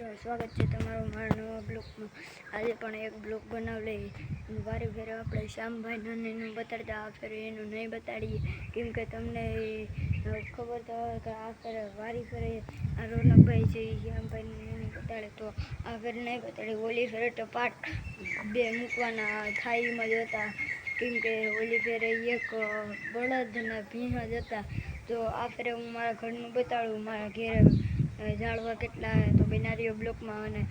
સ્વાગત છે તમારું મારા નવા બ્લોગમાં. આજે પણ એક બ્લોગ બનાવી લઈએ વારે ફેરે આપણે શ્યામભાઈ નાનીનું બતાડતા આ ફેરે એનું નહીં બતાડીએ. કેમ કે તમને ખબર તો હોય કે આ ફેરે, વારી ફેરે આ રોનકભાઈ છે, એ શ્યામભાઈ નાની બતાડે તો આ ફેરે નહીં બતાડે. ઓલી ફેરે તો પાઠ બે મૂકવાના થાઈમાં જ હતા. કેમ કે ઓલી ફેરે એક બળદના ભીમાં જતા તો આ ફેરે હું મારા ઘરનું બતાડું, મારા ઘેર ઝાડવા કેટલા તો બિનારીઓ બ્લોકમાં અને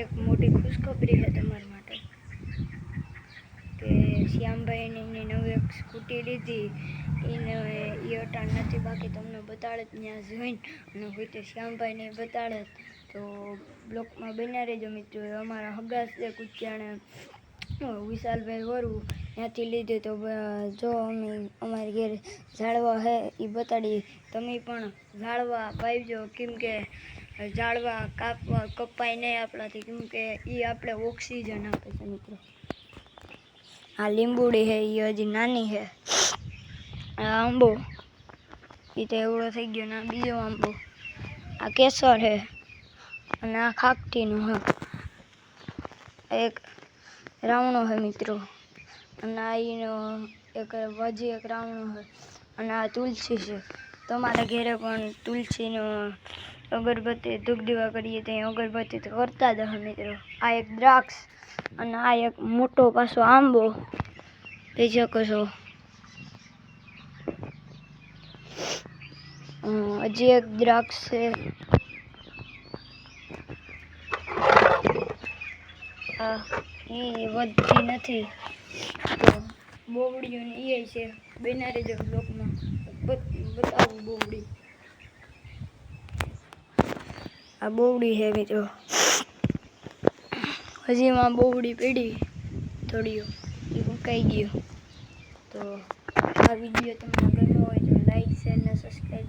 એક મોટી ખુશખબરી છે તમારા માટે કે શ્યામભાઈની નવી એક સ્કૂટી લીધી. એને એ અટાણ નથી, બાકી તમને બતાડે ત્યાં જોઈને. અને હોય તો શ્યામભાઈને બતાડે તો બ્લોકમાં બન્યા રહેજો મિત્રો અમારા હગાસ છે કુચિયાણે વિશાલભાઈ વરુ ત્યાંથી લીધું તો જો અમે અમારી ઘેર ઝાડવા હે એ બતાડી, તમે પણ ઝાડવા પાવજો કેમ કે ઝાડવા કાપવા, કપાય નહીં આપણાથી, કેમ કે એ આપણે ઓક્સિજન આપે છે મિત્રો. આ લીંબુડી છે એ હજી નાની છે આ આંબો એ તો એવડો થઈ ગયો ને આ બીજો આંબો. આ કેસર છે અને આ ખાકટીનું હે. એક રાવણો છે મિત્રો. અને આ એનો એક વજી એક રાવણો છે અને આ તુલસી છે. તમારા ઘેરે પણ તુલસીનો અગરબત્તી ધૂપ દીવા કરીએ તો અગરબત્તી તો કરતા જ હે મિત્રો. આ એક દ્રાક્ષ અને આ એક મોટો પાછો આંબો. લઈ શકો છો હજી એક દ્રાક્ષ છે. આ એ વધતી નથી. તો બોવડીઓ ને એ છે બેનારી જો બ્લોકમાં બતાવું બોવડી. આ બોવડી છે મિત્રો હજી એમાં બોવડી પડી થોડીઓ એ મુકાઈ ગયો. તો આ વીડિયો તમને ગમ્યો હોય તો લાઈક શેર ને સબસ્ક્રાઈબ